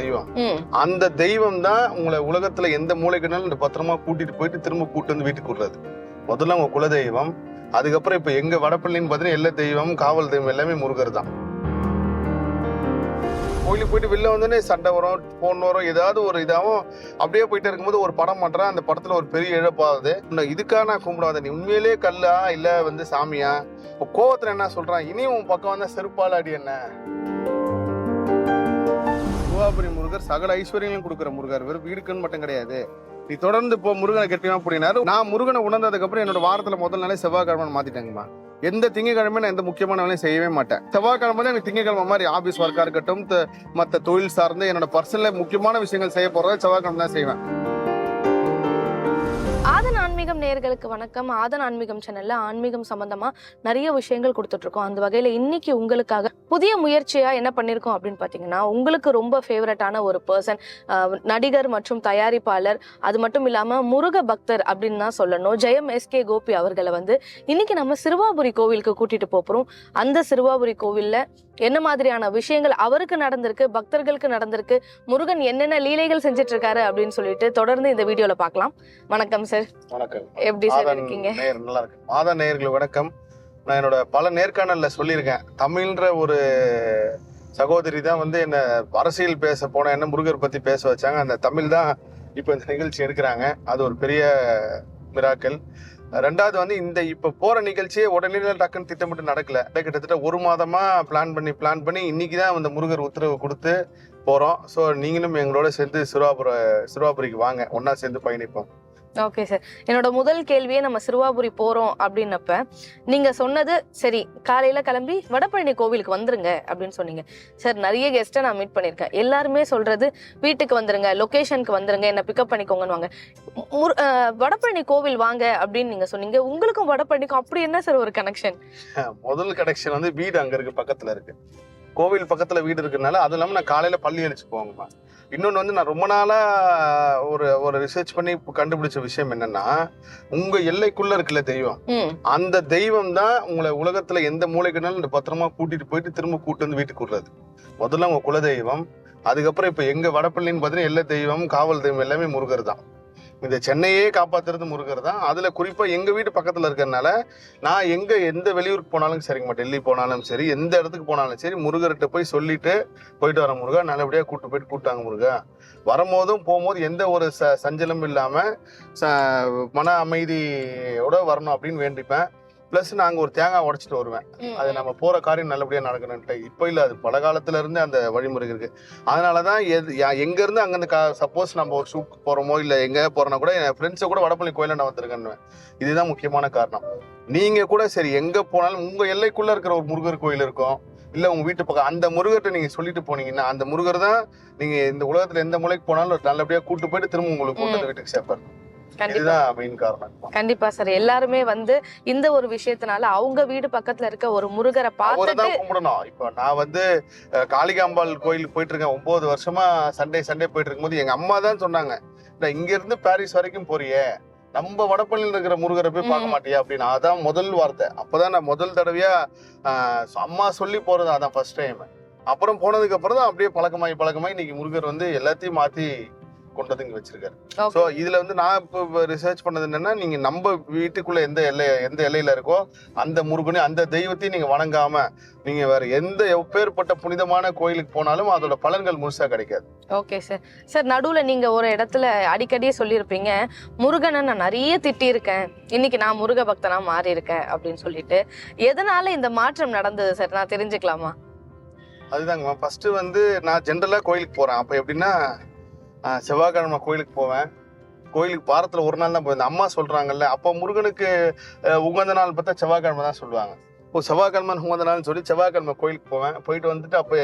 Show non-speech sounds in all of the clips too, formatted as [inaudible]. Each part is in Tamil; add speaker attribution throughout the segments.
Speaker 1: தெய்வம். அந்த தெய்வம் தான் உங்களை உலகத்துல எந்த மூளைக்குனாலும் பத்திரமா கூட்டிட்டு போயிட்டு திரும்ப கூட்டு வந்து வீட்டுக்கு விடுறது. முதல்ல உங்க குல தெய்வம் அதுக்கப்புறம் இப்ப எங்க வடப்பள்ளின்னு பாத்தீங்கன்னா எல்லா தெய்வம் காவல் தெய்வம் எல்லாமே முருகர் தான். கோயிலுக்கு போயிட்டு வெளில வந்தோடனே சண்டை வரும் போன் வரும் ஏதாவது ஒரு இதாகவும் அப்படியே போயிட்டு இருக்கும்போது ஒரு படம் பண்றேன் அந்த படத்துல ஒரு பெரிய இழப்பாகுது. இதுக்காக நான் கும்பிடாத நீ உண்மையிலேயே கல்லா இல்ல வந்து சாமியா? இப்போ கோவத்துல என்ன சொல்றான்? இனியும் உன் பக்கம் வந்தா செருப்பால அடி என்ன? சிவாபுரி முருகர் சகல ஐஸ்வர்யங்களும் கொடுக்குற முருகர். வெறும் வீடுக்குன்னு மட்டும் கிடையாது. நீ தொடர்ந்து இப்போ முருகனை கெட்டியமா அப்படின்னாரு நான் முருகனை உணர்ந்ததுக்கு அப்புறம் என்னோட வாரத்துல முதல் நாளே செவ்வாய்க்கிழமை மாத்திட்டேங்கம்மா. எந்த திங்கக்கிழமை நான் எந்த முக்கியமான வேலையும் செய்யவே மாட்டேன். செவ்வாய்க்கிழமை தான் எனக்கு திங்கக்கிழமை மாதிரி ஆபீஸ் ஒர்க்கா இருக்கட்டும் மற்ற தொழில் சார்ந்து என்னோட பர்சனல முக்கியமான விஷயங்கள் செய்ய போகிறத செவ்வாய்க்கிழமை தான் செய்வேன்.
Speaker 2: ஆன்மீகம் நேயர்களுக்கு வணக்கம். ஆதன் ஆன்மீகம் சேனல்ல ஆன்மீகம் சம்பந்தமா நிறைய விஷயங்கள் கொடுத்துட்டு இருக்கோம் அந்த வகையில இன்னைக்கு உங்களுக்காக புதிய முயற்சியா என்ன பண்ணிருக்கோம் அப்படின்னு பாத்தீங்கன்னா உங்களுக்கு ரொம்ப ஃபேவரட்டான ஒரு பர்சன் நடிகர் மற்றும் தயாரிப்பாளர் அது மட்டும் இல்லாம முருக பக்தர் அப்படின்னு தான் சொல்லணும். ஜெயம் எஸ்கே கோபி அவர்களை வந்து இன்னைக்கு நம்ம சிறுவாபுரி கோவிலுக்கு கூட்டிட்டு போறோம். அந்த சிறுவாபுரி கோவில்ல என்ன மாதிரியான விஷயங்கள் அவருக்கு நடந்திருக்கு பக்தர்களுக்கு நடந்திருக்கு முருகன் என்னென்ன லீலைகள் செஞ்சுட்டு இருக்காரு அப்படின்னு சொல்லிட்டு தொடர்ந்து இந்த வீடியோல பார்க்கலாம் வணக்கம் சார்.
Speaker 1: வணக்கம்.
Speaker 2: எப்படி சார் இருக்கீங்க?
Speaker 1: நல்லா இருக்கு. மாத நேயர்கள் வணக்கம். நான் என்னோட பல நேர்காணல்ல சொல்லியிருக்கேன். தமிழ்ன்ற ஒரு சகோதரி தான் வந்து என்ன அரசியல் பேச போன என்ன முருகர் பத்தி பேச வச்சாங்க. அந்த தமிழ் தான் இப்போ இந்த நிகழ்ச்சி எடுக்கிறாங்க. அது ஒரு பெரிய மிராக்கள். ரெண்டாவது வந்து இந்த இப்போ போகிற நிகழ்ச்சியே உடனே டக்குன்னு திட்டமிட்டு நடக்கல. கிட்டத்தட்ட ஒரு மாதமாக பிளான் பண்ணி பிளான் பண்ணி இன்னைக்கு தான் அந்த முருகர் உத்தரவு கொடுத்து போகிறோம் ஸோ நீங்களும் எங்களோட சேர்ந்து சிறுவாபுர சிறுவாபுரிக்கு வாங்க. ஒன்றா சேர்ந்து பயணிப்போம்.
Speaker 2: ஓகே சார் என்னோட முதல் கேள்வியே நம்ம சிறுவாபுரி போறோம் அப்படின்னப்ப நீங்க சொன்னது சரி காலையில கிளம்பி வடபழனி கோவிலுக்கு வந்துருங்க அப்படின்னு சொன்னீங்க. சார் நிறைய கெஸ்ட்டை நான் மீட் பண்ணியிருக்கேன் எல்லாருமே சொல்றது வீட்டுக்கு வந்துருங்க லொக்கேஷனுக்கு வந்துருங்க என்ன பிக்கப் பண்ணிக்கோங்கன்னு வாங்க வடபழனி கோவில் வாங்க அப்படின்னு நீங்க சொன்னீங்க. உங்களுக்கும் வடபழனிக்கும் அப்படி என்ன சார் ஒரு கனெக்ஷன் [laughs]
Speaker 1: முதல் கனெக்ஷன் வந்து வீடு அங்க இருக்கு பக்கத்துல இருக்கு. கோவில் பக்கத்துல வீடு இருக்கறனால அது இல்லாம நான் காலையில பள்ளி அடிச்சு போவேங்கம்மா. இன்னொன்னு வந்து நான் ரொம்ப நாளா ஒரு ஒரு ரிசர்ச் பண்ணி கண்டுபிடிச்ச விஷயம் என்னன்னா உங்க எல்லைக்குள்ள இருக்குல்ல தெய்வம். அந்த தெய்வம் தான் உங்களை உலகத்துல எந்த மூளைக்குனாலும் இந்த பத்திரமா கூட்டிட்டு போயிட்டு திரும்ப கூட்டு வந்து வீட்டுக்கு விடுறது. முதல்ல உங்க குல தெய்வம் அதுக்கப்புறம் இப்ப எங்க வடப்பள்ளின்னு பாத்தீங்கன்னா எல்லா தெய்வம் காவல் தெய்வம் எல்லாமே முருகர் தான். இந்த சென்னையே காப்பாத்துறது முருகர் தான். அதுல குறிப்பா எங்க வீட்டு பக்கத்துல இருக்கறனால நான் எங்க எந்த வெளியூருக்கு போனாலும் சரிங்கம்மா டெல்லி போனாலும் சரி எந்த இடத்துக்கு போனாலும் சரி முருகர்கிட்ட போய் சொல்லிட்டு போயிட்டு வர முருகா. நல்லபடியா கூட்டு போயிட்டு கூப்பிட்டாங்க முருகா. வரும்போதும் போகும்போது எந்த ஒரு ச சஞ்சலமும் இல்லாம ச மன அமைதியோட வரணும் அப்படின்னு வேண்டிப்பேன். ப்ளஸ் நாங்க ஒரு தேங்காய் உடைச்சிட்டு வருவேன். அது. நம்ம போற காரியம் நல்லபடியா நடக்கணும்ட்டு இப்போ இல்ல அது பல காலத்துல இருந்து அந்த வழிமுறை இருக்கு. அதனாலதான் எது யா- எங்க இருந்து அங்க சப்போஸ் நம்ம ஒரு ஷூட் போறோமோ இல்ல எங்க போறோம்னா கூட என் ஃப்ரெண்ட்ஸை கூட வடப்பள்ளி கோயில நான் வந்திருக்கேன்னு இதுதான் முக்கியமான காரணம். நீங்க கூட சரி எங்க போனாலும் உங்க எல்லைக்குள்ள இருக்கிற ஒரு முருகர் கோயில் இருக்கும். இல்ல உங்க வீட்டு பக்கம் அந்த முருகர்கிட்ட நீங்க சொல்லிட்டு போனீங்கன்னா அந்த முருகர் தான் நீங்க இந்த உலகத்துல எந்த மூலைக்கு போனாலும் நல்லபடியா கூட்டு போயிட்டு திரும்ப உங்களுக்கு வீட்டுக்கு சேர்ப்பாரு.
Speaker 2: கண்டிப்பா.
Speaker 1: இதுதான் மெயின் காரணம்.
Speaker 2: கண்டிப்பா சார். எல்லாருமே வந்து இந்த ஒரு விஷயத்தினால அவங்க வீடு பக்கத்துல இருக்க ஒரு முருகரை பார்த்துட்டு
Speaker 1: கும்பிடணும். இப்போ நான் வந்து காளிகாம்பாள் கோயிலுக்கு போயிட்டு இருக்கேன் ஒன்பது வருஷமா சண்டே சண்டே போயிட்டு இருக்கும்போது எங்க அம்மா தான் சொன்னாங்க "நான் இங்க இருந்து பாரிஸ் வரைக்கும் போறியே. நம்ம வடப்பள்ளியில் இருக்கிற முருகரை போய் பார்க்க. மாட்டியா? அப்படின்னு. அதான் முதல் வார்த்தை. அப்பதான் நான் முதல் தடவையா அம்மா சொல்லி போறது அதான் ஃபர்ஸ்ட் டைம் அப்புறம் போனதுக்கு அப்புறம் தான் அப்படியே பழக்கமாயி பழக்கமாயி இன்னைக்கு முருகர் வந்து எல்லாத்தையும் மாத்தி கொண்டு வந்து இங்க வச்சிருக்காரு. ஸோ இதுல வந்து நான் இப்போ ரிசர்ச் பண்ணது என்னன்னா நீங்க நம்ம வீட்டுக்குள்ள எந்த எல்லை எந்த எல்லையில இருக்கோ அந்த முருகனை அந்த தெய்வத்தையும் நீங்க வணங்காம நீங்க வேற எந்த எப்பேற்பட்ட புனிதமான கோயிலுக்கு போனாலும் அதோட பலன்கள் முழுசா கிடைக்காது.
Speaker 2: ஓகே சார் சார் நடுவுல நீங்க ஒரு இடத்துல அடிக்கடியே சொல்லியிருப்பீங்க முருகனை நான் நிறைய திட்டி இருக்கேன் இன்னைக்கு நான் முருக பக்தனா மாறி இருக்கேன் அப்படின்னு சொல்லிட்டு. எதனால இந்த மாற்றம் நடந்தது சார் நான் தெரிஞ்சுக்கலாமா?
Speaker 1: அதுதாங்கம்மா. ஃபர்ஸ்ட் வந்து நான் ஜென்ரலா கோயிலுக்கு போறேன். அப்ப எப்படின்னா செவ்வாய்க்கிழமை கோயிலுக்கு போவேன். கோயிலுக்கு வாரத்துல ஒரு நாள் தான் போயிருந்தேன் அம்மா சொல்றாங்கல்ல அப்போ முருகனுக்கு உகந்த நாள் பார்த்தா செவ்வாய்க்கிழமை தான் சொல்லுவாங்க. ஓ செவ்வாய்க்கிழமை உகந்த நாள்னு சொல்லி செவ்வாய்க்கிழமை கோயிலுக்கு போவேன். போயிட்டு வந்துட்டு அப்போ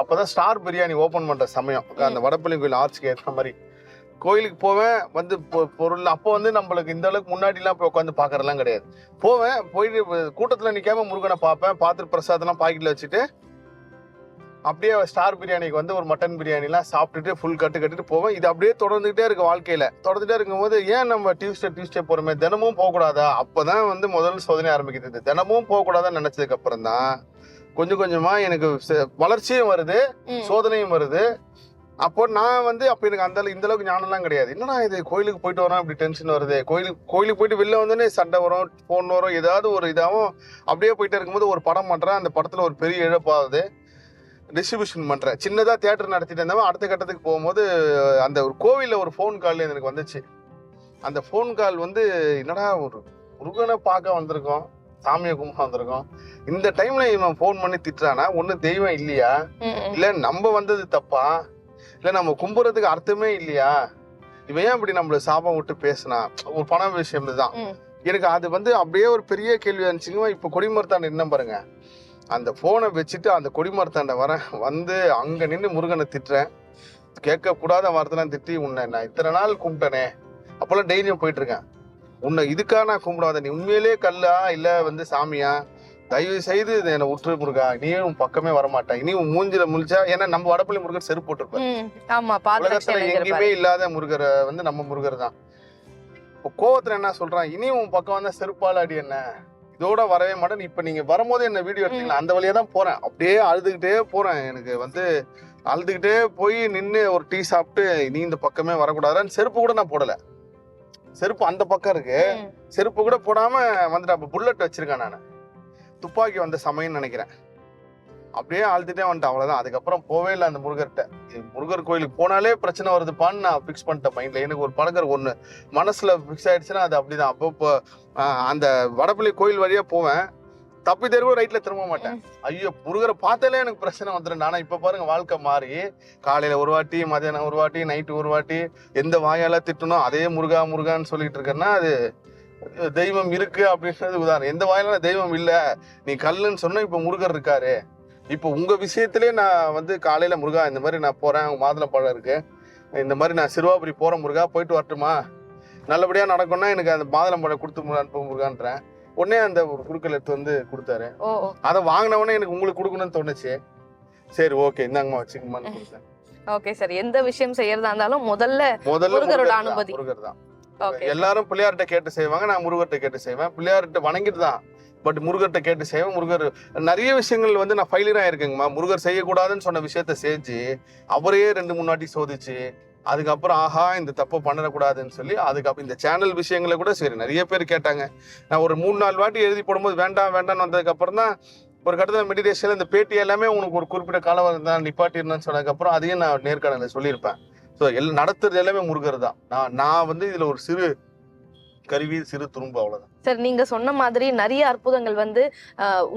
Speaker 1: அப்பதான் ஸ்டார் பிரியாணி ஓபன் பண்ற சமயம். அந்த வடப்பள்ளி கோயில் ஆர்ச்சுக்கு ஏற்ற மாதிரி. கோயிலுக்கு போவேன். வந்து பொருள் அப்போ வந்து நம்மளுக்கு இந்த அளவுக்கு முன்னாடி எல்லாம் போய் உட்காந்து பாக்குறதெல்லாம் கிடையாது. போவேன் போயிட்டு கூட்டத்துல நிக்காம முருகனை பார்ப்பேன். பார்த்துட்டு பிரசாதம்லாம் பாக்கெட்ல வச்சுட்டு அப்படியே ஸ்டார் பிரியாணிக்கு வந்து ஒரு மட்டன் பிரியாணிலாம் சாப்பிட்டுட்டு ஃபுல் கட்டு கட்டிட்டு போவேன். இது அப்படியே தொடர்ந்துகிட்டே இருக்கு வாழ்க்கையில. தொடர்ந்துட்டே இருக்கும்போது ஏன் நம்ம டியூஸ்டே டியூஸ்டே போறோமே? தினமும் போகக்கூடாதா? அப்பதான் வந்து முதல் சோதனை ஆரம்பிக்கிறது தினமும் போகக்கூடாதான்னு நினைச்சதுக்கு அப்புறம் தான் கொஞ்சம் கொஞ்சமா எனக்கு வளர்ச்சியும் வருது. சோதனையும் வருது. அப்போ நான் வந்து அப்ப எனக்கு அந்த இந்த அளவுக்கு ஞானம்லாம் கிடையாது. என்னடா இது கோயிலுக்கு போயிட்டு வரோம் இப்படி டென்ஷன் வருது? கோயிலுக்கு கோயிலுக்கு போயிட்டு வெளில வந்தோடனே சண்டை வரும் ஃபோன் வரும் ஏதாவது ஒரு இதாகவும் அப்படியே போயிட்டு இருக்கும்போது ஒரு படம் பண்றேன். அந்த படத்துல ஒரு பெரிய இழப்பாகுது டிஸ்ட்ரிபியூஷன் பண்றேன். சின்னதா தியேட்டர் நடத்திட்டு இருந்தவன் அடுத்த கட்டத்துக்கு போகும்போது அந்த ஒரு கோவில்ல ஒரு ஃபோன் கால் எனக்கு வந்துச்சு. அந்த ஃபோன் கால் வந்து என்னடா ஒரு முருகனை பார்க்க வந்திருக்கோம் சாமியை கும்பிட வந்திருக்கோம். இந்த டைம்ல இவன் ஃபோன் பண்ணி திட்டுறானா ஒண்ணு தெய்வம் இல்லையா. இல்ல நம்ம வந்தது தப்பா? இல்ல நம்ம கும்புறதுக்கு அர்த்தமே இல்லையா? இவன் ஏன் இப்படி நம்மள சாபம் விட்டு பேசினா? ஒரு பணம் விஷயம் தான். எனக்கு அது வந்து அப்படியே ஒரு பெரிய கேள்வியா இருந்துச்சுங்க. இப்ப கொடிமரத்தாண்ட என்ன பாருங்க. அந்த போனை வச்சுட்டு அந்த கொடிமரத்தாண்ட வரேன் வந்து அங்க நின்று முருகனை திட்டுறேன். கேட்க கூடாத வார்த்தைலாம் திட்டி உன்னை நான் இத்தனை நாள் கும்பிட்டனே அப்பெல்லாம் டெய்லியும் போயிட்டு இருக்கேன் உன்னை இதுக்கா நான் கும்பிடாத நீ உண்மையிலேயே கல்லா இல்ல வந்து சாமியா? தயவு செய்து என்னை விட்டுரு முருகா நீயும் உன் பக்கமே வரமாட்டேன் இனி உன் மூஞ்சில முழிச்சா ஏன்னா நம்ம வடப்பள்ளி முருகர் செருப்பு போட்டிருப்பாரு. உலகத்துல. எங்கேயுமே இல்லாத முருகரை வந்து நம்ம முருகர் தான் இப்போ கோவத்துல என்ன சொல்றான்? இனி உன் பக்கம் வந்தா செருப்பால் அடி என்ன? இதோட வரவே மாட்டேன். இப்ப நீங்க வரும்போது என்ன வீடியோ எடுத்தீங்களா அந்த வழியா தான் போறேன். அப்படியே அழுதுகிட்டே போறேன். எனக்கு வந்து அழுதுகிட்டே போய் நின்று ஒரு டீ சாப்பிட்டு நீ இந்த பக்கமே வரக்கூடாதுன்னு செருப்பு கூட நான் போடல. செருப்பு அந்த பக்கம் இருக்கு. செருப்பு கூட போடாம வந்துட்டு அப்ப புல்லட் வச்சிருக்கேன் நான். துப்பாக்கி வந்த சமயம்னு நினைக்கிறேன். அப்படியே அழுதுட்டே வந்துட்டேன். அவ்வளவுதான். அதுக்கப்புறம் போவே இல்லை அந்த முருகர்கிட்ட. முருகர் கோயிலுக்கு போனாலே பிரச்சனை வருதுப்பான்னு நான் ஃபிக்ஸ் பண்ணிட்டேன் மைண்ட்ல எனக்கு ஒரு பழக்கர் ஒண்ணு. மனசுல ஃபிக்ஸ் ஆயிடுச்சுன்னா அது அப்படிதான். அப்போ இப்போ அந்த வடப்பள்ளி கோயில் வழியா போவேன். தப்பி தெருவு ரைட்ல திரும்ப மாட்டேன். ஐயோ முருகரை பார்த்தாலே எனக்கு பிரச்சனை வந்துடும். ஆனா இப்ப பாருங்க வாழ்க்கை மாறி. காலையில ஒரு வாட்டி மதியானம் ஒரு வாட்டி நைட்டு ஒரு வாட்டி எந்த வாயால திட்டணும் அதே முருகா முருகான்னு சொல்லிட்டு இருக்கேன்னா அது தெய்வம் இருக்கு அப்படின்றது உதாரணம். எந்த வாயில தெய்வம் இல்ல. நீ கல்லுன்னு சொன்னா இப்ப முருகர் இருக்காரு. இப்ப உங்க விஷயத்திலே நான் வந்து காலையில முருகா இந்த மாதிரி நான் போறேன் மாதுளம்பழம் இருக்கு. இந்த மாதிரி நான் சிறுவாபுரி போறேன் முருகா போயிட்டு வரட்டுமா? நல்லபடியா நடக்கும்னா எனக்கு அந்த மாதுளம்பழம் கொடுத்து முருகா அனுப்பு முருகான்றேன். உடனே அந்த ஒரு குறுக்கல் எடுத்து வந்து கொடுத்தாரு. அதை வாங்கினவொடனே எனக்கு உங்களுக்கு கொடுக்கணும்னு தோணுச்சு. சரி ஓகே இந்தாங்கம்மா வச்சுக்கமான்னு [laughs] கொடுத்தேன்.
Speaker 2: Okay sir. எந்த விஷயம் செய்யறதா இருந்தாலும் முதல்ல
Speaker 1: முதல்ல
Speaker 2: அனுமதி.
Speaker 1: முருகர் தான். எல்லாரும் பிள்ளையார்கிட்ட கேட்டு செய்வாங்க நான் முருகர்கிட்ட கேட்டு செய்வேன். பிள்ளையார்கிட்ட வணங்கிட்டு தான் பட் முருகர்கிட்ட கேட்டு செய்வேன் முருகர் நிறைய விஷயங்கள் வந்து நான் ஃபெயிலியர் ஆயிருக்கேங்கம்மா. முருகர் செய்யக்கூடாதுன்னு சொன்ன விஷயத்த செஞ்சு அவரையே ரெண்டு மூணு வாட்டி சோதிச்சு அதுக்கப்புறம் ஆஹா இந்த தப்பை பண்ணிடக்கூடாதுன்னு சொல்லி அதுக்கப்புறம் இந்த சேனல் விஷயங்களை கூட சரி நிறைய பேர் கேட்டாங்க. நான் ஒரு மூணு நாலு வாட்டி எழுதி போடும்போது வேண்டாம் வேண்டாம்னு வந்ததுக்கப்புறம் தான் ஒரு கட்டத்தில் மெடிடேஷனில் இந்த பேட்டி எல்லாமே உனக்கு ஒரு குறிப்பிட்ட காலம் தான் நிப்பாட்டிருந்தேன்னு சொன்னதுக்கப்புறம் அதையும் நான் நேர்காணலில் சொல்லியிருப்பேன். ஸோ எல் நடத்துறது எல்லாமே முருகர் தான். நான் நான் வந்து இதில் ஒரு சிறு கருவி சிறு துரும்பு அவ்வளோதான்
Speaker 2: சார் நீங்க சொன்ன மாதிரி நிறைய அற்புதங்கள் வந்து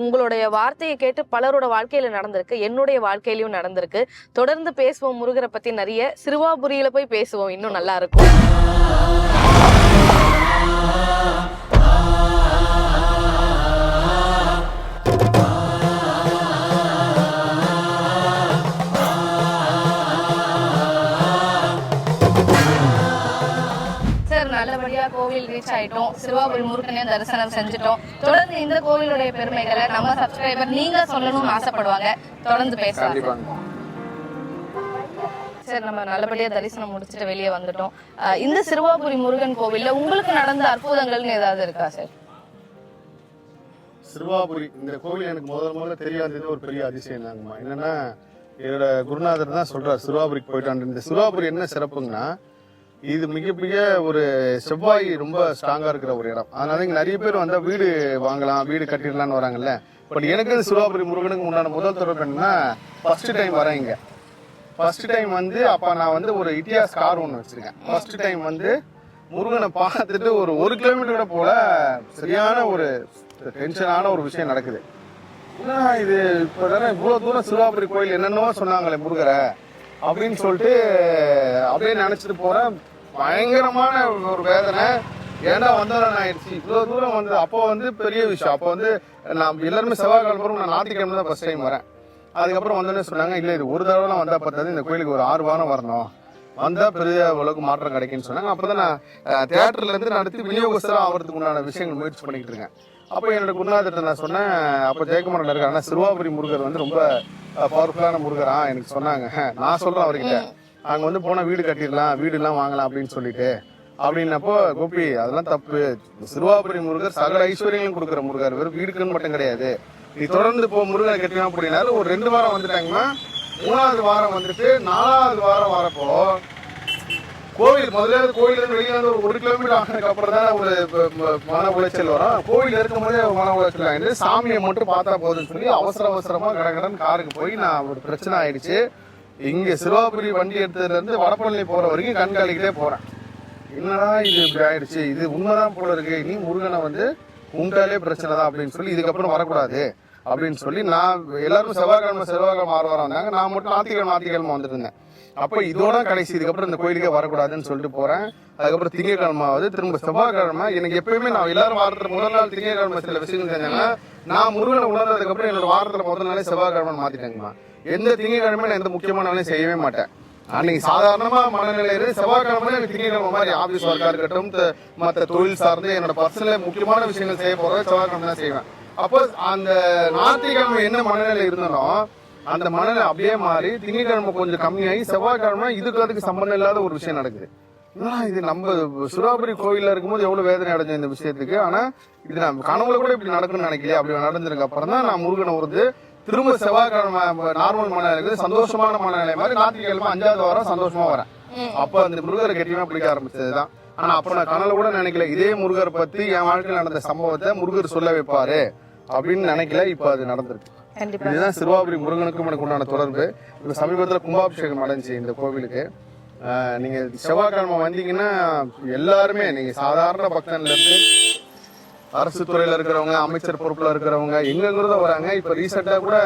Speaker 2: உங்களுடைய வார்த்தையை கேட்டு பலரோட வாழ்க்கையில நடந்திருக்கு. என்னுடைய வாழ்க்கையிலயும் நடந்திருக்கு. தொடர்ந்து பேசுவோம் முருகரை பத்தி நிறைய. சிறுவாபுரியில போய் பேசுவோம். இன்னும் நல்லா இருக்கும். ரீச் ஆயிட்டோம். சிறுவாபுரி முருகனையும் தரிசனம் செஞ்சுட்டோம். தொடர்ந்து இந்த கோவிலுடைய பெருமைகளை நம்ம சப்ஸ்கிரைபர் நீங்க சொல்லணும்னு ஆசைப்படுவாங்க. தொடர்ந்து பேசலாம். சார் நம்ம நல்லபடியா தரிசனம் முடிச்சுட்டு வெளியே வந்துட்டோம். இந்த சிறுவாபுரி முருகன் கோவில்ல உங்களுக்கு நடந்த அற்புதங்கள்னு ஏதாவது இருக்கா சார்?
Speaker 1: சிறுவாபுரி இந்த கோவில் எனக்கு முதல் முதல்ல தெரியாதது ஒரு பெரிய அதிசயம் தாங்கம்மா. என்னன்னா என்னோட குருநாதர் தான் சொல்றார் சிறுவாபுரிக்கு போயிட்டான் இந்த சிறுவாபுரி என்ன சிறப்புங்கன்னா இது மிகப்பெரிய ஒரு செவ்வாய் ரொம்ப ஸ்ட்ராங்கா இருக்கிற ஒரு இடம். அதனால இங்க நிறைய பேர் வந்தா வீடு வாங்கலாம் வீடு கட்டிடலாம்னு வராங்கல்ல. பட் எனக்கு சிவாபுரி முருகனுக்கு உண்டான முதல் தொடர்பு என்னன்னா ஃபர்ஸ்ட் டைம் வரேன் இங்க. ஃபர்ஸ்ட் டைம் வந்து அப்ப நான் வந்து ஒரு இட்டியாஸ் கார் ஒன்று வச்சிருக்கேன். ஃபர்ஸ்ட் டைம் வந்து முருகனை பார்த்துட்டு ஒரு ஒரு கிலோமீட்டர் கூட போல சரியான ஒரு டென்ஷனான ஒரு விஷயம் நடக்குது. இது இப்போ தானே இவ்வளோ தூரம் சிறுவாபுரி கோயில் என்னென்னவோ சொன்னாங்களே முருகரை. அப்படின்னு சொல்லிட்டு அப்படியே நினைச்சிட்டு போறேன். பயங்கரமான ஒரு வேதனை. ஏன்டா வந்தவன் ஆயிடுச்சு? இவ்வளவு தூரம் வந்தது அப்போ வந்து பெரிய விஷயம். அப்போ வந்து நான் எல்லாருமே செவ்வாய்க்கிழமை போறோம், நான் ஞாயிற்றுக்கிழமை தான் ஃபர்ஸ்ட் டைம் வரேன். அதுக்கப்புறம் வந்தோடனே சொன்னாங்க இல்லை இது ஒரு தடவைலாம் வந்தா பத்தாது. இந்த கோயிலுக்கு ஒரு ஆறு வாரம் வரணும். வந்தால் பெரிய அளவுக்கு மாற்றம் கிடைக்குன்னு சொன்னாங்க. அப்பதான் நான் தியேட்டர்ல இருந்து நடத்தி விநியோகஸ்தரம் ஆகிறதுக்கு உண்டான விஷயங்கள் முயற்சி பண்ணிக்கிட்டு இருக்கேன். அப்போ என்னோட குருநாதர்கிட்ட நான் சொன்னேன் அப்போ ஜெயக்குமார் இருக்கார். ஆனால் சிறுவாபுரி முருகர் வந்து ரொம்ப பவர்ஃபுல்லான முருகரா எனக்கு சொன்னாங்க. நான் சொல்கிறேன் அவர்கிட்ட. அங்கே வந்து போனால் வீடு கட்டிடலாம் வீடுலாம் வாங்கலாம் அப்படின்னு சொல்லிட்டு. அப்படின்னப்போ கோபி அதெல்லாம் தப்பு. சிறுவாபுரி முருகர் சகல ஐஸ்வர்யங்களும் கொடுக்குற முருகர். வெறும் வீடுக்குன்னு மட்டும் கிடையாது. நீ தொடர்ந்து போ முருகனை கட்டினா அப்படின்னாலும் ஒரு ரெண்டு வாரம் வந்துட்டாங்கன்னா மூணாவது வாரம் வந்துட்டு நாலாவது வாரம் வரப்போ கோவில் முதல்ல கோயில இருந்து வெளியே வந்து ஒரு ஒரு கிலோமீட்டர் ஆனதுக்கு அப்புறம் தான் ஒரு மன உளைச்சல் வரும். கோவில் இருக்கும் போதே மன உளைச்சல் ஆயிடுது. சாமியை மட்டும் பார்த்தா போதும்னு சொல்லி அவசர அவசரமா கடகடன் காருக்கு போய் நான் ஒரு பிரச்சனை ஆயிடுச்சு. இங்க சிறுவாபுரி வண்டி எடுத்ததுல இருந்து போகிற போற வரைக்கும் கண்காணிக்கிட்டே போறேன். என்னடா இது இப்படி ஆயிடுச்சு? இது உண்மைதான் போல இருக்கு. நீ முருகனை வந்து உண்டாலே பிரச்சனை தான் அப்படின்னு சொல்லி இதுக்கப்புறம் வரக்கூடாது. அப்படின்னு சொல்லி நான் எல்லாரும் செவ்வாய்க்கிழமை செவ்வாய்க்கிழமை ஆறு வாரம் வந்தாங்க. நான் மட்டும் ஞாத்திக்கிழமை ஞாத்திக்கிழமை வந்துட்டு இருந்தேன். அப்போ இதோட கடைசி இதுக்கப்புறம் இந்த கோயிலுக்கே வரக்கூடாதுன்னு சொல்லிட்டு போறேன். அதுக்கப்புறம் திங்கட்கிழமை ஆகுது. திரும்ப செவ்வாய்க்கிழமை எனக்கு எப்பயுமே நான் எல்லாரும் வாரத்துல முதல் நாள் திங்கக்கிழமை சில விஷயங்கள் செஞ்சாங்கன்னா நான் முருகனை உணர்ந்ததுக்கு அப்புறம் என்னோட வாரத்துல முதல் நாளே செவ்வாய்க்கிழமை மாத்திட்டேங்கம்மா. எந்த திங்கக்கிழமை நான் எந்த முக்கியமான வேலையும் செய்யவே மாட்டேன். அன்னைக்கு சாதாரணமா மனநிலையில இருந்து செவ்வாய்க்கிழமை எனக்கு திங்கக்கிழமை மாதிரி ஆபீஸ் ஒர்க்கா இருக்கட்டும் மற்ற தொழில் சார்ந்து என்னோட பர்சனல் முக்கியமான விஷயங்கள் செய்ய போறது செவ்வாய்க்கிழமை தான் செய்வேன். அப்போ அந்த ஞாயிற்றுக்கிழமை என்ன மனநிலை இருந்தாலும் அந்த மனநிலை அப்படியே மாறி திங்கட்கிழமை கொஞ்சம் கம்மியாகி செவ்வாய்க்கிழமை இதுக்கு அதுக்கு சம்பந்தம் இல்லாத ஒரு விஷயம் நடக்குது. இது நம்ம சுறாபுரி கோயில்ல இருக்கும்போது எவ்வளவு வேதனை அடைஞ்சோம் இந்த விஷயத்துக்கு. ஆனா இது நான் கனவுல கூட இப்படி நடக்கும்னு நினைக்கல அப்படி நடந்ததுக்கு அப்புறம் தான் நான் முருகனை உருந்து திரும்ப செவ்வாய்க்கிழமை நார்மல் மனநிலை இருக்குது சந்தோஷமான மனநிலை மாதிரி ஞாயிற்றுக்கிழமை அஞ்சாவது வாரம் சந்தோஷமா வரேன். அப்ப அந்த முருகரை கெட்டியமா பிடிக்க ஆரம்பிச்சதுதான். ஆனா அப்ப நான் கனவுல கூட நினைக்கல இதே முருகர் பத்தி என் வாழ்க்கையில் நடந்த சம்பவத்தை முருகர் சொல்ல வைப்பாரு. அப்படின்னு நினைக்கல இப்ப அது நடந்திருக்கு. இதுதான் சிறுவாபுரி முருகனுக்கும் எனக்கு உண்டான தொடர்பு. இப்ப சமீபத்துல கும்பாபிஷேகம் அடைஞ்சு இந்த கோவிலுக்கு. ஆஹ் நீங்க செவ்வாய்க்கிழமை வந்தீங்கன்னா எல்லாருமே நீங்க சாதாரண பக்தன்ல இருந்து அரசு துறையில இருக்கிறவங்க அமைச்சர் பொறுப்புல இருக்கிறவங்க எங்கெங்கிறத வராங்க. இப்ப ரீசெண்டா கூட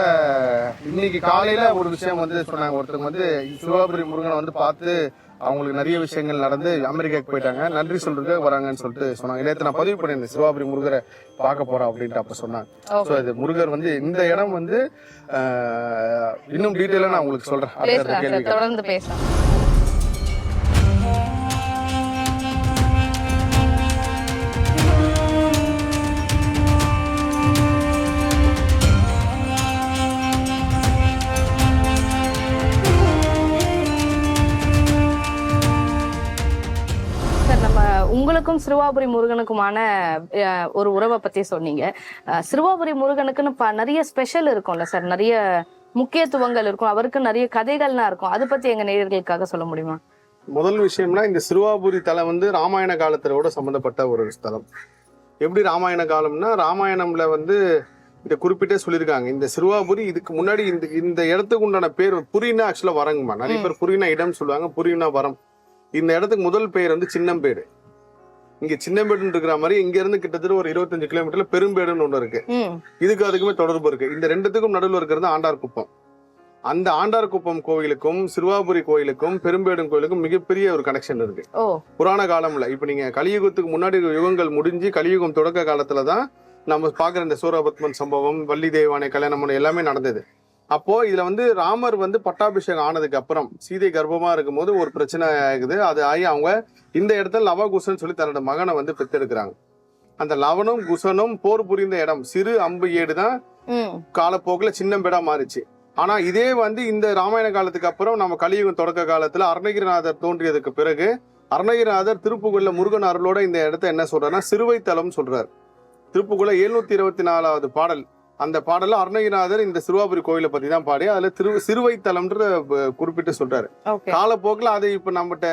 Speaker 1: இன்னைக்கு காலையில ஒரு விஷயம் வந்து சொன்னாங்க. ஒருத்தவங்க வந்து சிவகாபுரி முருகனை வந்து பார்த்து அவங்களுக்கு நிறைய விஷயங்கள் நடந்து அமெரிக்காக்கு போயிட்டாங்க. நன்றி சொல்றதுக்கு வராங்கன்னு சொல்லிட்டு சொன்னாங்க. நேற்று நான் பதிவு பண்ணியிருந்தேன். சிவகாபுரி முருகரை பார்க்க போறோம் அப்படின்ட்டு அப்ப சொன்னாங்க. ஸோ இது முருகர் வந்து இந்த இடம் வந்து இன்னும் டீட்டெயிலாக நான் உங்களுக்கு சொல்றேன். கேள்வி
Speaker 2: தொடர்ந்து பேசலாம். உங்களுக்கும் சிறுவாபுரி முருகனுக்குமான ஒரு உறவை பத்தி சொன்னீங்க. சிறுவாபுரி முருகனுக்குன்னு நிறைய ஸ்பெஷல் இருக்கும்ல சார் நிறைய முக்கியத்துவங்கள் இருக்கும். அவருக்கு நிறைய கதைகள்லாம் இருக்கும். அதை பத்தி எங்க நேயர்களுக்காக சொல்ல முடியுமா?
Speaker 1: முதல் விஷயம்னா இந்த சிறுவாபுரி தலம் வந்து ராமாயண காலத்தோட சம்பந்தப்பட்ட ஒரு ஸ்தலம். எப்படி ராமாயண காலம்னா ராமாயணம்ல வந்து இந்த குறிப்பிட்டே சொல்லியிருக்காங்க. இந்த சிறுவாபுரி இதுக்கு முன்னாடி இந்த இந்த இடத்துக்கு உண்டான பேர் புரினா ஆக்சுவலா வரங்கம்மா நிறைய பேர் புரினா இடம் சொல்லுவாங்க புரினா வரம். இந்த இடத்துக்கு முதல் பெயர் வந்து சின்னம்பேடு. இங்க சின்னம்பேடுன்னு இருக்கிற மாதிரி இங்க இருந்து கிட்டத்தட்ட ஒரு இருபத்தஞ்சு கிலோமீட்டர்ல பெரும்பேடுன்னு ஒண்ணு இருக்கு. இதுக்கு அதுக்குமே தொடர்பு இருக்கு. இந்த ரெண்டுத்துக்கும் நடுவில் இருக்கிறது ஆண்டார்குப்பம் அந்த ஆண்டார்குப்பம் கோவிலுக்கும் சிறுவாபுரி கோயிலுக்கும் பெரும்பேடும் கோயிலுக்கும் மிகப்பெரிய ஒரு கனெக்ஷன் இருக்கு. புராண காலம்ல. இப்ப நீங்க கலியுகத்துக்கு முன்னாடி யுகங்கள் முடிஞ்சு கலியுகம் தொடக்க காலத்துல தான் நம்ம பாக்குற இந்த சூரபத்மன் சம்பவம் வள்ளி தேவானை கல்யாணம் எல்லாமே நடந்தது. அப்போ இதுல வந்து ராமர் வந்து பட்டாபிஷேகம் ஆனதுக்கு அப்புறம் சீதை கர்ப்பமா இருக்கும்போது ஒரு பிரச்சனை ஆகுது. அது ஆகி அவங்க இந்த இடத்துல லவகுசன் சொல்லி தன்னோட மகனை வந்து பெற்றெடுக்கிறாங்க அந்த லவனும் குசனும் போர் புரிந்த இடம். சிறு அம்பு ஏடு தான் காலப்போக்குல சின்னம்பேடா மாறிச்சு. ஆனா இதே வந்து இந்த ராமாயண காலத்துக்கு அப்புறம் நம்ம கலியுகம் தொடக்க காலத்துல அருணகிரிநாதர் தோன்றியதுக்கு பிறகு அருணகிரிநாதர் திருப்புகழ்ல முருகன் அருளோட இந்த இடத்த என்ன சொல்றாருன்னா சிறுவைத்தலம் சொல்றாரு. திருப்புகழ்ல எழுநூத்தி இருபத்தி நாலாவது பாடல் அந்த பாடல்ல அருணகிரிநாதர் இந்த சிறுவாபுரி கோயிலை பத்தி தான் பாடி அதுல திரு சிறுவைத்தலம்ன்ற குறிப்பிட்டு சொல்றாரு. காலப்போக்கில் அது இப்ப நம்மகிட்ட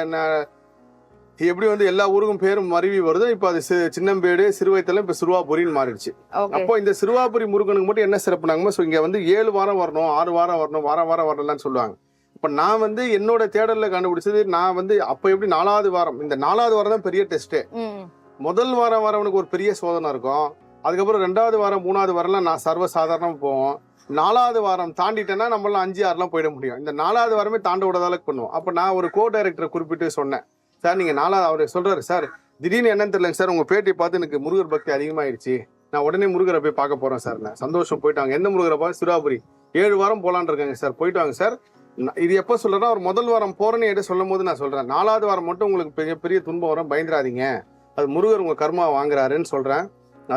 Speaker 1: எப்படி வந்து எல்லா ஊருக்கும் பேரும் மருவி வருதோ இப்ப அது சின்னம்பேடு சிறுவைத்தலம் இப்ப சிறுவாபுரின்னு மாறிடுச்சு. அப்போ இந்த சிறுவாபுரி முருகனுக்கு மட்டும் என்ன சிறப்புனாங்க ஸோ இங்க வந்து ஏழு வாரம் வரணும் ஆறு வாரம் வரணும் வாரம் வாரம் வரலாம்னு சொல்லுவாங்க. இப்ப நான் வந்து என்னோட தேடல்ல கண்டுபிடிச்சது நான் வந்து அப்ப எப்படி நாலாவது வாரம் இந்த நாலாவது வாரம் தான் பெரிய டெஸ்ட்டே
Speaker 2: ம்.
Speaker 1: முதல் வாரம் வரவனுக்கு ஒரு பெரிய சோதனை இருக்கும். அதுக்கப்புறம் ரெண்டாவது வாரம் மூணாவது வாரம்லாம் நான் சர்வசாதாரணமாக போவோம். நாலாவது வாரம் தாண்டிட்டேன்னா நம்மளாம் அஞ்சு ஆறுலாம் போயிட முடியும். இந்த நாலாவது வாரமே தாண்ட விடாத பண்ணுவோம். அப்போ நான் ஒரு கோ டைரக்டரை குறிப்பிட்டு சொன்னேன். சார் நீங்கள் நாலாவது அவர் சொல்கிறாரு சார் திடீர்னு என்னன்னு தெரியலங்க சார். உங்கள் பேட்டி பார்த்து எனக்கு முருகர் பக்தி அதிகமாகிடுச்சு நான் உடனே முருகரை போய் பார்க்க போகிறேன் சார். நான் சந்தோஷம் போயிட்டாங்க எந்த முருகரை பார்த்து சிராபுரி. ஏழு வாரம் போகலான்னு இருக்காங்க சார். போயிட்டு வாங்க சார். நான் இது எப்போ சொல்கிறேன்னா ஒரு முதல் வாரம் போகிறேன்னு எடு சொல்லும் போது நான் சொல்கிறேன் நாலாவது வாரம் மட்டும் உங்களுக்கு பெரிய பெரிய துன்பம் வரும். பயந்துராதீங்க அது முருகர் உங்கள் கர்மா வாங்குறாருன்னு சொல்கிறேன்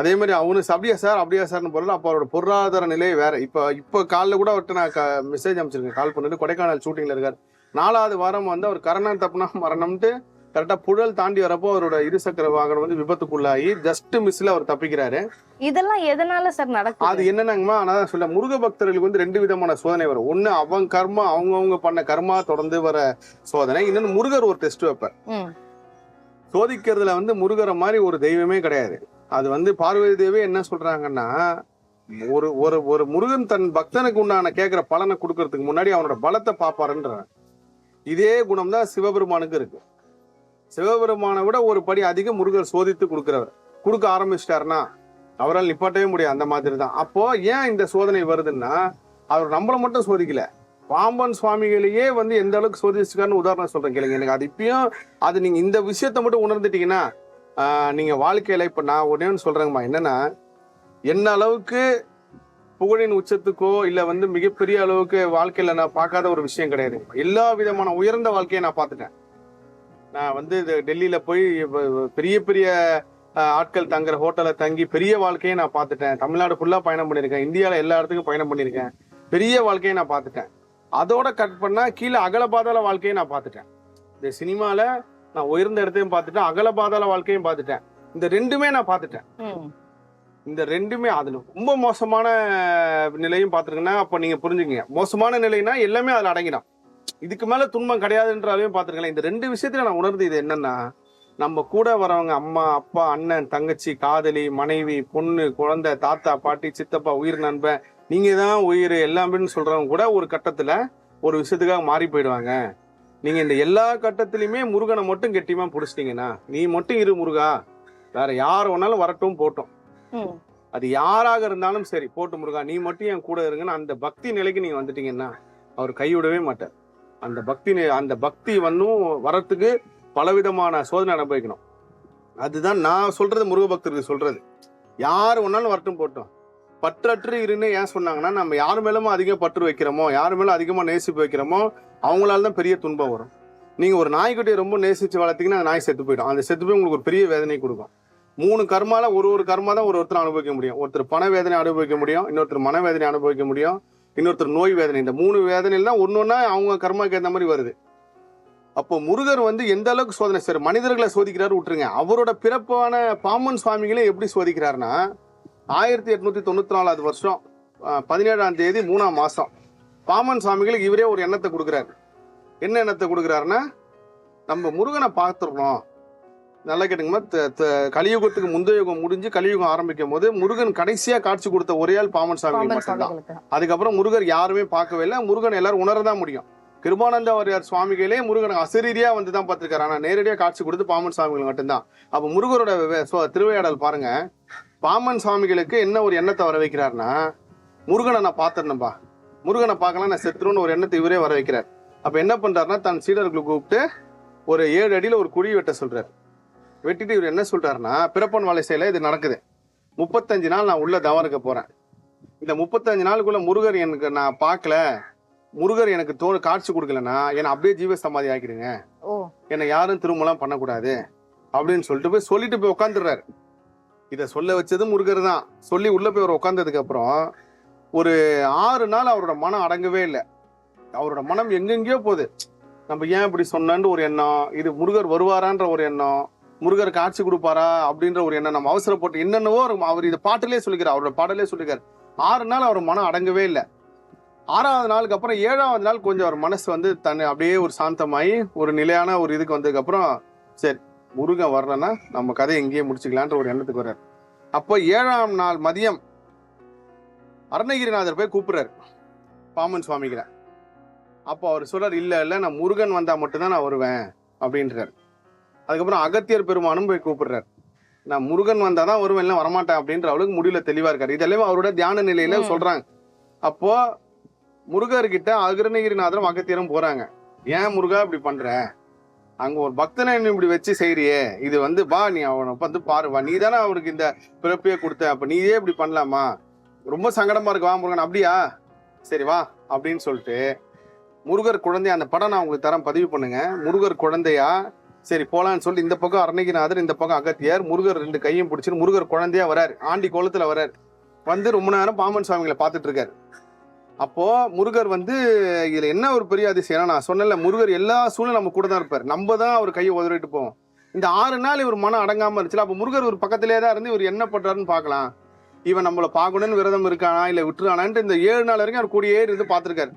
Speaker 1: அதே மாதிரி அவனு அப்படியா சார் அப்படியா சார்னு போடல அப்போ அவரோட பொருளாதார நிலை வேற. இப்போ இப்போ காலைல கூட அவர்கிட்ட நான் மெசேஜ் அமைச்சிருக்கேன் கால் பண்ணிட்டு கொடைக்கானல் ஷூட்டிங்ல இருக்காரு. நாலாவது வாரம் வந்து அவர் கரணம் தப்புனா மரணம்ட்டு கரெக்டா புழல் தாண்டி வரப்போ அவரோட இருசக்கர வாகனம் வந்து விபத்துக்குள்ளாகி ஜஸ்ட் மிஸ்ல அவர் தப்பிக்கிறாரு.
Speaker 2: இதெல்லாம் எதனால சார்
Speaker 1: அது
Speaker 2: நடக்குது
Speaker 1: என்னன்னாங்கம்மா? நான் சொல்ல முருக பக்தர்களுக்கு வந்து ரெண்டு விதமான சோதனை வரும். ஒண்ணு அவங்க கர்மா அவங்கவங்க பண்ண கர்மா தொடர்ந்து வர சோதனை. இன்னொன்னு முருகர் ஒரு டெஸ்ட் வைப்பார். சோதிக்கிறதுல வந்து முருகரை மாதிரி ஒரு தெய்வமே கிடையாது. அது வந்து பார்வதி தேவி என்ன சொல்றாங்கன்னா ஒரு ஒரு ஒரு முருகன் தன் பக்தனுக்கு உண்டான கேட்கிற பலனை கொடுக்கறதுக்கு முன்னாடி அவனோட பலத்தை பார்ப்பாருன்றான் இதே குணம் தான் சிவபெருமானுக்கு இருக்கு. சிவபெருமானை விட ஒரு படி அதிகம் முருகர் சோதித்து கொடுக்குறவர். கொடுக்க ஆரம்பிச்சிட்டாருன்னா அவரால் நிப்பாட்டவே முடியாது அந்த மாதிரி தான் அப்போ ஏன் இந்த சோதனை வருதுன்னா அவர் நம்மளை மட்டும் சோதிக்கல. பாம்பன் சுவாமிகளையே வந்து எந்த அளவுக்கு சோதிச்சுக்கான்னு உதாரணம் சொல்றேன் கேளுங்க. எனக்கு அது இப்பயும் அது நீங்க இந்த விஷயத்த மட்டும் உணர்ந்துட்டீங்கன்னா நீங்கள் வாழ்க்கையில் இப்போ நான் ஒன்னே ஒன்று சொல்கிறேங்கம்மா என்னன்னா என்ன அளவுக்கு புகழின் உச்சத்துக்கோ இல்லை வந்து மிகப்பெரிய அளவுக்கு வாழ்க்கையில் நான் பார்க்காத ஒரு விஷயம் கிடையாது. எல்லா விதமான உயர்ந்த வாழ்க்கையை நான் பார்த்துட்டேன். நான் வந்து டெல்லியில் போய் பெரிய பெரிய ஆட்கள் தங்குற ஹோட்டலில் தங்கி பெரிய வாழ்க்கையை நான் பார்த்துட்டேன். தமிழ்நாடு ஃபுல்லாக பயணம் பண்ணியிருக்கேன். இந்தியாவில் எல்லா இடத்துக்கும் பயணம் பண்ணியிருக்கேன். பெரிய வாழ்க்கையை நான் பார்த்துட்டேன். அதோட கட் பண்ணால் கீழே அகல பாதாள வாழ்க்கையை நான் பார்த்துட்டேன். இந்த சினிமாவில் நான் உயர்ந்த இடத்தையும் பார்த்துட்டேன் அகல பாதாள வாழ்க்கையும் பார்த்துட்டேன். இந்த ரெண்டுமே நான் பார்த்துட்டேன். இந்த ரெண்டுமே அதுல ரொம்ப மோசமான நிலையும் பார்த்துருக்கேன்னா அப்போ நீங்க புரிஞ்சுக்கங்க. மோசமான நிலைனா எல்லாமே அதுல அடங்கிடும். இதுக்கு மேல துன்பம் கிடையாதுன்றாலையும் பார்த்துருக்கலாம் இந்த ரெண்டு விஷயத்துல நான் உணர்ந்து இது என்னன்னா நம்ம கூட வரவங்க அம்மா அப்பா அண்ணன் தங்கச்சி காதலி மனைவி பொண்ணு குழந்தை தாத்தா பாட்டி சித்தப்பா உயிர் நண்பன் நீங்க தான் உயிர் எல்லாமே சொல்றவங்க கூட ஒரு கட்டத்துல ஒரு விஷயத்துக்காக மாறி போயிடுவாங்க. நீங்க இந்த எல்லா கட்டத்திலயுமே முருகனை மட்டும் கெட்டியமா பிடிச்சிட்டீங்கன்னா நீ மட்டும் இரு முருகா. வேற யார் வேணாலும் வரட்டும் போட்டோம். அது யாராக இருந்தாலும் சரி போட்டு முருகா நீ மட்டும் என் கூட இருங்கன்னு அந்த பக்தி நிலைக்கு நீங்க வந்துட்டீங்கன்னா அவர் கைவிடவே மாட்டார். அந்த பக்தி அந்த பக்தி வந்தும் வரத்துக்கு பலவிதமான சோதனை அனுபவிக்கணும். அதுதான் நான் சொல்றது முருக பக்தருக்கு சொல்றது. யார் வேணாலும் வரட்டும் போட்டோம். பற்றற்று இருன்னு ஏன் சொன்னாங்கன்னா நம்ம யார் மேலும் அதிக பற்று வைக்கிறோமோ யார் மேலும் அதிகமா நேசிப்பு வைக்கிறோமோ அவங்களால தான் பெரிய துன்பம் வரும். நீங்கள் ஒரு நாய்க்குட்டியை ரொம்ப நேசிச்சு வளர்த்தீங்கன்னா அந்த நாய் செத்து போயிடும். அந்த செத்து போய் உங்களுக்கு ஒரு பெரிய வேதனை கொடுக்கும். மூணு கர்மால ஒரு ஒரு கர்மா தான் ஒரு ஒருத்தர் அனுபவிக்க முடியும். ஒருத்தர் பண வேதனை அனுபவிக்க முடியும் இன்னொருத்தர் மன வேதனை அனுபவிக்க முடியும் இன்னொருத்தர் நோய் வேதனை. இந்த மூணு வேதனையில தான் ஒன்னொன்னா அவங்க கர்மாக்கு ஏற்ற மாதிரி வருது. அப்போ முருகர் வந்து எந்த அளவுக்கு சோதனை சார் மனிதர்களை சோதிக்கிறாரு விட்டுருங்க. அவரோட பிறப்பான பாமன் சுவாமிகளே எப்படி சோதிக்கிறாருன்னா ஆயிரத்தி எட்நூத்தி தொண்ணூத்தி நாலாவது வருஷம் பதினேழாம் தேதி மூணாம் மாசம். பாம்பன் சுவாமிகளுக்கு இவரே ஒரு எண்ணத்தை கொடுக்குறாரு. என்ன எண்ணத்தை கொடுக்குறாருன்னா நம்ம முருகனை பார்த்துடணும் நல்லா கேட்டுங்கம்மா கலியுகத்துக்கு முந்தைய யுகம் முடிஞ்சு கலியுகம் ஆரம்பிக்கும் போது முருகன் கடைசியா காட்சி கொடுத்த ஒரே ஆள் சுவாமி
Speaker 2: பாம்பன்
Speaker 1: மட்டும்தான். அதுக்கப்புறம் முருகர் யாருமே பார்க்கவே இல்லை. முருகன் எல்லாரும் உணரதான் முடியும். கிருபானந்த வாரியார் சுவாமிகளே முருகன் அசரீரியா வந்து தான் பார்த்திருக்காரு. ஆனா நேரடியா காட்சி கொடுத்து பாம்பன் சுவாமிகள் மட்டும்தான். அப்ப முருகரோட திருவிளையாடல் பாருங்க. பாம்பன் சுவாமிகளுக்கு என்ன ஒரு எண்ணத்தை வர வைக்கிறாருன்னா முருகனை நான் பார்த்துடணும்பா. முருகனை பார்க்கலாம் நான் செத்துருன்னு ஒரு எண்ணத்தை இவரே வர வைக்கிறார். அப்ப என்ன பண்றாருன்னா தன் சீடர்களை கூப்பிட்டு ஒரு ஏழு அடியில ஒரு குழி வெட்ட சொல்றாரு. வெட்டிட்டு இவர் என்ன சொல்றாருன்னா பிறப்பன் வலைசையில இது நடக்குது. முப்பத்தஞ்சு நாள் நான் உள்ள தவம் இருக்க போறேன். இந்த முப்பத்தஞ்சு நாளுக்குள்ள முருகர் எனக்கு நான் பார்க்கல. முருகர் எனக்கு தோணு காட்சி கொடுக்கலன்னா என்னை அப்படியே ஜீவ சமாதி ஆக்கிடுங்க.
Speaker 2: ஓ.
Speaker 1: என்னை யாரும் திரும்பலாம் பண்ணக்கூடாது. அப்படின்னு சொல்லிட்டு போய் சொல்லிட்டு போய் உட்காந்துடுறாரு இதை சொல்ல வச்சது முருகர் தான். சொல்லி உள்ள போய் அவர் உட்காந்ததுக்கு அப்புறம் ஒரு ஆறு நாள் அவரோட மனம் அடங்கவே இல்லை. அவரோட மனம் எங்கெங்கேயோ போகுது. நம்ம ஏன் இப்படி சொன்னேன்னு ஒரு எண்ணம் இது முருகர் வருவாரான்ற ஒரு எண்ணம் முருகர் காட்சி கொடுப்பாரா அப்படின்ற ஒரு எண்ணம் நம்ம அவசரப்பட்டு என்னென்னவோ அவர் இது பாட்டிலே சொல்லிக்கிறார் அவரோட பாடலே சொல்லிக்கிறார். ஆறு நாள் அவர் மனம் அடங்கவே இல்லை. ஆறாவது நாளுக்கு அப்புறம் ஏழாவது நாள் கொஞ்சம் அவர் மனசு வந்து தன்னை அப்படியே ஒரு சாந்தமாயி ஒரு நிலையான ஒரு இதுக்கு வந்ததுக்கப்புறம் சரி முருகன் வரலன்னா நம்ம கதையை எங்கேயே முடிச்சுக்கலான்ற ஒரு எண்ணத்துக்கு வர்றார். அப்போ ஏழாம் நாள் மதியம் அருணகிரிநாதர் போய் கூப்பிடுறாரு. பாமன் சுவாமிகளை அப்போ அவர் சொல்றாரு இல்ல இல்ல நான் முருகன் வந்தா மட்டும்தான் நான் வருவேன் அப்படின்றாரு. அதுக்கப்புறம் அகத்தியர் பெருமானும் போய் கூப்பிடுறாரு. நான் முருகன் வந்தாதான் வருவேன் இல்லை வரமாட்டேன் அப்படின்ற அவளுக்கு முடியல தெளிவா இருக்காரு. இதெல்லாம் அவரோட தியான நிலையில. சொல்றாங்க. அப்போ முருகர்கிட்ட அருணகிரிநாதரும் அகத்தியரும் போறாங்க. ஏன் முருகா இப்படி பண்ற? அங்க ஒரு பக்தனை இப்படி வச்சு செய்றியே. இது வந்து வா நீ அவனை வந்து பாரு. வா நீ தானே அவருக்கு இந்த பிறப்பையே கொடுத்த. அப்ப நீயே இப்படி பண்ணலாமா? ரொம்ப சங்கடமா இருக்கு. வா முருகன். அப்படியா? சரி வா அப்படின்னு சொல்லிட்டு முருகர் குழந்தை அந்த படம் நான் உங்களுக்கு தரேன். பதிவு பண்ணுங்க. முருகர் குழந்தையா? சரி போலான்னு சொல்லிட்டு இந்த பக்கம் அருணகிரிநாதர் இந்த பக்கம் அகத்தியார் முருகர் ரெண்டு கையும் பிடிச்சிட்டு முருகர் குழந்தையா வராரு. ஆண்டி கோலத்துல வராரு. வந்து ரொம்ப நேரம் பாமன் சுவாமிகளை பார்த்துட்டு இருக்காரு. அப்போ முருகர் வந்து இதுல என்ன ஒரு பெரிய அதிசயம் நான் சொன்னல முருகர் எல்லா சூழ்நிலும் நம்ம கூட தான் இருப்பார். நம்ம தான் அவர் கையை உதறிட்டு போவோம். இந்த ஆறு நாள் இவர் மனம் அடங்காம இருந்துச்சு அப்போ முருகர் ஒரு பக்கத்திலே தான் இருந்து இவர் என்ன பண்றாருன்னு பார்க்கலாம். இவன் நம்மள பார்க்கணும்னு விரதம் இருக்கானா இல்ல விட்டுறானான்ட்டு இந்த ஏழு நாள் வரைக்கும் அவர் கூடயே இருந்து பார்த்திருக்காரு.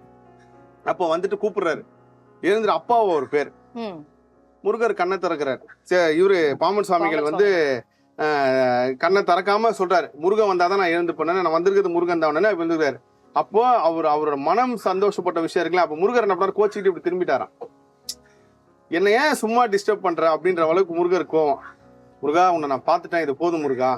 Speaker 1: அப்போ வந்துட்டு கூப்பிடுறாரு. எழுந்துரு அப்பாவோ ஒரு பேர். முருகர் கண்ணை திறக்கிறார். இவரு பாமன் சுவாமிகள் வந்து கண்ணை திறக்காம சொல்றாரு. முருகன் வந்தாதான் நான் எழுந்து பண்ணேன். நான் வந்திருக்கிறது முருகன் தான் வந்துருக்காரு அப்போ அவர் அவரோட மனம் சந்தோஷப்பட்ட விஷயம் இருக்குல்ல அப்ப முருகர் என்ன கோச்சிக்கிட்டு இப்படி திரும்பிட்டாராம். என்ன ஏன் சும்மா டிஸ்டர்ப் பண்ற அப்படின்ற அளவுக்கு முருகர் கோவம். முருகா உன்னை நான் பார்த்துட்டேன். இது போதும் முருகா.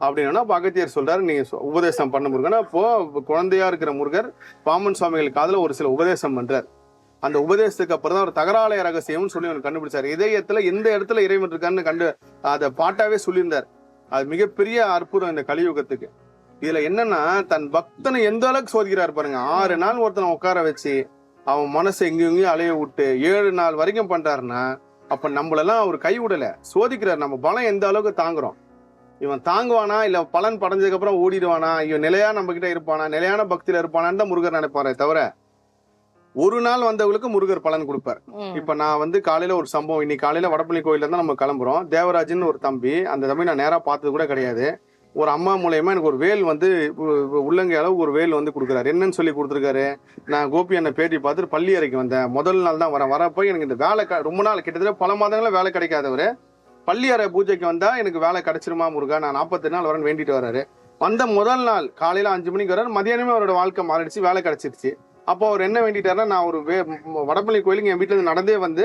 Speaker 1: அப்படின்னா அப்ப சொல்றாரு நீ உபதேசம் பண்ண முருகன் அப்போ குழந்தையா இருக்கிற முருகர் பாமன் சுவாமிகள் காதுல ஒரு சில உபதேசம் பண்றார். அந்த உபதேசத்துக்கு அப்புறம் தான் ஒரு தகராலய ரகசியம்னு சொல்லி அவர் கண்டுபிடிச்சார். இதயத்துல எந்த இடத்துல இறைவன் இருக்கான்னு கண்டு அதை பாட்டாவே சொல்லியிருந்தார். அது மிகப்பெரிய அற்புதம் இந்த கலியுகத்துக்கு. இதுல என்னன்னா தன் பக்தனை எந்த அளவுக்கு சோதிக்கிறார் பாருங்க. ஆறு நாள் ஒருத்தனை உட்கார வச்சு அவன் மனசை எங்கேயும் இங்கேயும் அலைய விட்டு ஏழு நாள் வரைக்கும் பண்றாருன்னா அப்ப நம்மளெல்லாம் அவர் கை விடல சோதிக்கிறார் நம்ம பலம் எந்த அளவுக்கு தாங்குறோம். இவன் தாங்குவானா? இல்ல பலன் படைஞ்சதுக்கு அப்புறம் ஓடிடுவானா? இவன் நிலையா நம்ம கிட்ட இருப்பானா? நிலையான பக்தியில இருப்பானான்னு தான் முருகர் நினைப்பாரே தவிர ஒரு நாள் வந்தவங்களுக்கு முருகர் பலன் கொடுப்பார். இப்ப நான் வந்து காலையில ஒரு சம்பவம் இன்னைக்கு காலையில வடப்பள்ளி கோயில்ல தான் நம்ம கிளம்புறோம். தேவராஜன் ஒரு தம்பி அந்த தம்பி நான் நேரா பார்த்தது கூட கிடையாது. ஒரு அம்மா மூலயமா எனக்கு ஒரு வேல் வந்து உள்ளங்கை அளவு ஒரு வேல் வந்து கொடுக்குறாரு. என்னன்னு சொல்லி கொடுத்துருக்காரு. நான் கோபி அண்ணன் பேட்டி பார்த்துட்டு பள்ளி அறைக்கு வந்தேன். முதல் நாள் தான் வரேன். வரப்போ எனக்கு இந்த வேலை ரொம்ப நாள் கிட்டத்தட்ட பல மாதங்களா வேலை கிடைக்காதவர். பள்ளி அறை பூஜைக்கு வந்தா எனக்கு வேலை கிடைச்சிருமா முருகா? நான் நாற்பத்தி நாள் வரேன்னு வேண்டிட்டு வராரு. வந்த முதல் நாள் காலையில அஞ்சு மணிக்கு வராரு. மதியானமே அவரோட வாழ்க்கை மாறிடுச்சு வேலை கிடைச்சிருச்சு. அப்போ அவர் என்ன வேண்டிட்டாருன்னா நான் ஒரு வே வடபழனி கோயிலுக்கு என் வீட்டுல இருந்து நடந்தே வந்து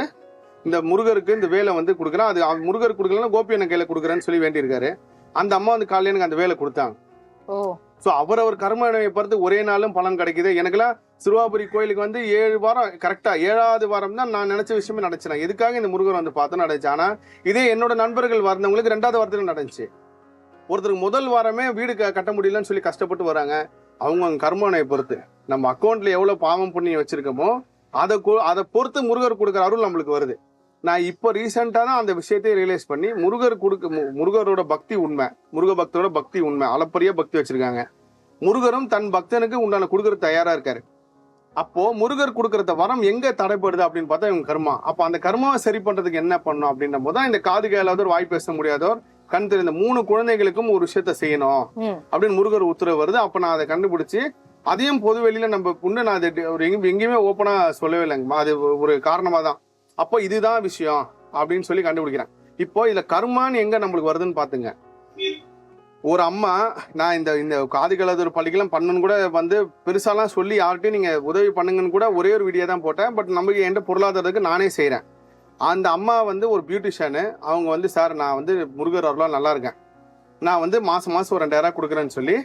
Speaker 1: இந்த முருகருக்கு இந்த வேலை வந்து கொடுக்குறேன். அது முருகர் கொடுக்கலன்னா கோபி அண்ணன் கையில கொடுக்குறேன்னு சொல்லி வேண்டியிருக்காரு. அந்த அம்மா வந்து காலையில எனக்கு அந்த வேலை கொடுத்தாங்க. ஸோ அவர் அவர் கர்மவினையை பொறுத்து ஒரே நாளும் பலன் கிடைக்குது. எனக்கெல்லாம் சிறுவாபுரி கோயிலுக்கு வந்து ஏழு வாரம் கரெக்டா ஏழாவது வாரம் தான் நான் நினைச்ச விஷயமே நடச்சினேன் எதுக்காக இந்த முருகர் வந்து பார்த்து நடந்துச்சு? ஆனா இதே என்னோட நண்பர்கள் வந்தவங்களுக்கு ரெண்டாவது வாரத்துல நடந்துச்சு. ஒருத்தருக்கு முதல் வாரமே வீடு க- கட்ட முடியலன்னு சொல்லி கஷ்டப்பட்டு வராங்க. அவங்க அவங்க பொறுத்து. நம்ம அக்கௌண்ட்ல எவ்வளவு பாவம் பண்ணி வச்சிருக்கோமோ அதை அதை பொறுத்து முருகர் கொடுக்குற அருள் நம்மளுக்கு வருது. நான் இப்போ ரீசெண்டாக தான் அந்த விஷயத்தையே ரியலைஸ் பண்ணி முருகர் கொடுக்க மு- முருகரோட பக்தி உண்மை முருக பக்தரோட பக்தி உண்மை அளப்பரிய பக்தி வச்சிருக்காங்க. முருகரும் தன் பக்தனுக்கு உண்டான கொடுக்கற தயாராக இருக்காரு. அப்போ முருகர் கொடுக்கறத வரம் எங்க தடைப்படுது அப்படின்னு பார்த்தா இவங்க கர்மா. அப்ப அந்த கர்மாவை சரி பண்றதுக்கு என்ன பண்ணும் அப்படின்ற போது இந்த காது கேளாதவர் வாய் பேச முடியாதவர் கண் தெரிந்த மூணு குழந்தைகளுக்கும் ஒரு விஷயத்த செய்யணும் அப்படின்னு முருகர் உத்தரவு வருது. அப்ப நான் அதை கண்டுபிடிச்சு அதையும் பொது வெளியில நம்ம புண்ணு நான் அதை ஒரு எங்க- எங்கேயுமே ஓப்பனா சொல்லவே இல்லைங்கம்மா. அது ஒரு காரணமா தான். அப்போ இதுதான் விஷயம் அப்படின்னு சொல்லி கண்டுபிடிக்கிறேன். இப்போ இதுல கர்மான்னு எங்க நம்மளுக்கு வருதுன்னு பாத்துங்க ஒரு அம்மா நான் இந்த இந்த காதுகளதொரு பள்ளிக்கெல்லாம் பண்ணணும்னு கூட வந்து பெருசாலாம் சொல்லி யார்கிட்டயும் நீங்க உதவி பண்ணுங்கன்னு கூட ஒரே ஒரு வீடியோ தான் போட்டேன். பட் நமக்கு என்கிட்ட பொருளாதாரத்துக்கு நானே செய்கிறேன் அந்த அம்மா வந்து ஒரு பியூட்டிஷியனு அவங்க வந்து சார் நான் வந்து முருகர் அருளாக நல்லா இருக்கேன். நான் வந்து மாசம் மாசம் ஒரு ரெண்டாயிரம் கொடுக்குறேன்னு சொல்லி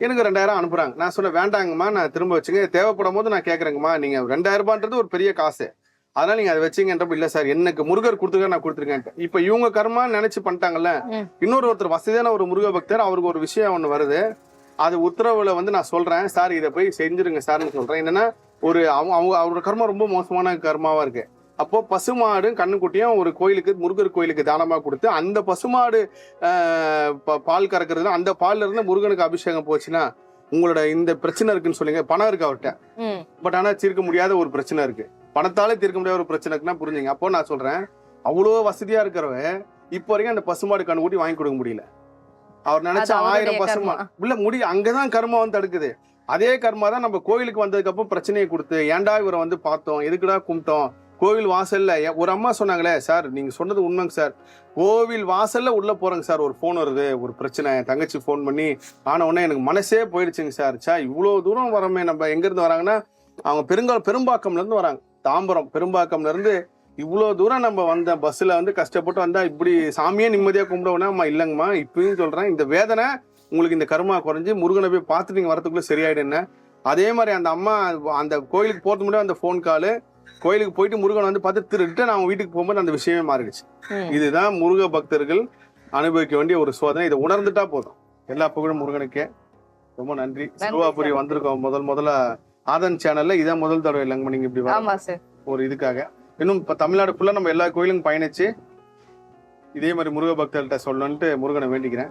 Speaker 1: எனக்கு ரெண்டாயிரம் அனுப்புறாங்க. நான் சொல்ல வேண்டாங்கம்மா நான் திரும்ப வச்சுங்க தேவைப்படும் போது நான் கேட்குறேங்கம்மா நீங்கள் ரெண்டாயிரம் ரூபான்றது ஒரு பெரிய காசு. அதனால நீங்க அதை வச்சீங்கன்றப்ப இல்ல சார் எனக்கு முருகர் கொடுத்துருக்க நான் கொடுத்துருக்கேன் இப்ப இவங்க கர்மா நினைச்சு பண்ணிட்டாங்கல்ல. இன்னொரு ஒருத்தர் வசதியான ஒரு முருக பக்தர் அவருக்கு ஒரு விஷயம் ஒண்ணு வருது. அது உத்தரவுல வந்து நான் சொல்றேன் சார் இதை போய் செஞ்சிருங்க சார்னு சொல்றேன். என்னன்னா ஒரு அவங்க அவங்க அவரோட கர்மா ரொம்ப மோசமான கர்மாவா இருக்கு. அப்போ பசுமாடும் கண்ணுக்குட்டியும் ஒரு கோயிலுக்கு முருகர் கோயிலுக்கு தானமா கொடுத்து அந்த பசுமாடு பால் கறக்குறது அந்த பால்ல இருந்து முருகனுக்கு அபிஷேகம் போச்சுன்னா உங்களோட இந்த பிரச்சனை இருக்குன்னு சொல்லுங்க பணம் இருக்கு அவர்கிட்ட பட் ஆனா தீர்க்க முடியாத ஒரு பிரச்சனை இருக்கு. பணத்தாலே தீர்க்க முடியாத ஒரு பிரச்சனை இருக்குன்னா புரிஞ்சுங்க. அப்போ நான் சொல்றேன் அவ்வளோ வசதியா இருக்கிறவ இப்போ வரைக்கும் அந்த பசுமாடு கண்ணுக்குட்டி வாங்கி கொடுக்க முடியல. அவர் நினைச்ச ஆயிரம் பசுமா. இல்ல முடி அங்கதான் கர்மா வந்து தடுக்குது. அதே கர்மா தான் நம்ம கோயிலுக்கு வந்ததுக்கு அப்புறம் பிரச்சனையை கொடுத்து ஏன்டா இவரை வந்து பார்த்தோம் எதுக்குடா கும்பிட்டோம்? கோவில் வாசல்ல ஒரு அம்மா சொன்னாங்களே சார் நீங்க சொன்னது உண்மைங்க சார். கோவில் வாசல்ல உள்ள போறேங்க சார். ஒரு ஃபோன் வருது ஒரு பிரச்சனை. என் தங்கச்சி ஃபோன் பண்ணி ஆன உடனே எனக்கு மனசே போயிடுச்சுங்க சார். சா இவ்வளவு தூரம் வரமே நம்ம எங்க இருந்து வராங்கன்னா அவங்க பெருங்கால பெரும்பாக்கம்ல இருந்து வராங்க. தாம்பரம் பெரும்பாக்கம்ல இருந்து இவ்வளவு தூரம் நம்ம வந்த பஸ்ல வந்து கஷ்டப்பட்டு வந்தா இப்படி சாமியே நிம்மதியா கும்பிடுவோம்னா அம்மா இல்லைங்கம்மா. இப்பயும் சொல்றேன். இந்த வேதனை உங்களுக்கு இந்த கருமா குறைஞ்சு முருகனை போய் பார்த்துட்டு நீங்க வரதுக்குள்ள சரியாயிடு என்ன? அதே மாதிரி அந்த அம்மா அந்த கோயிலுக்கு போறது முன்னாடி அந்த ஃபோன் காலு கோயிலுக்கு போயிட்டு முருகன் வந்து பார்த்து திரு ரிட்டர்ன் அவங்க வீட்டுக்கு போகும்போது அந்த விஷயமே மாறிடுச்சு. இதுதான் முருக பக்தர்கள் அனுபவிக்க வேண்டிய ஒரு சோதனை. இதை உணர்ந்துட்டா போதும். எல்லா புகழும் முருகனுக்கே. ரொம்ப நன்றி. சிறுவாபுரி
Speaker 2: sir.
Speaker 1: வந்திருக்கோம். முதல் முதல்ல ஆதன் சேனல்ல இதான் முதல் தடவை இல்லைங்க நீங்க இப்படி
Speaker 2: ஆமா சார்
Speaker 1: ஒரு இதுக்காக. இன்னும் இப்ப தமிழ்நாடு ஃபுல்லா நம்ம எல்லா கோயிலும் பயணிச்சு இதே மாதிரி முருக பக்தர்கள்ட்ட சொல்லணும்ட்டு முருகனை வேண்டிக்கிறேன்.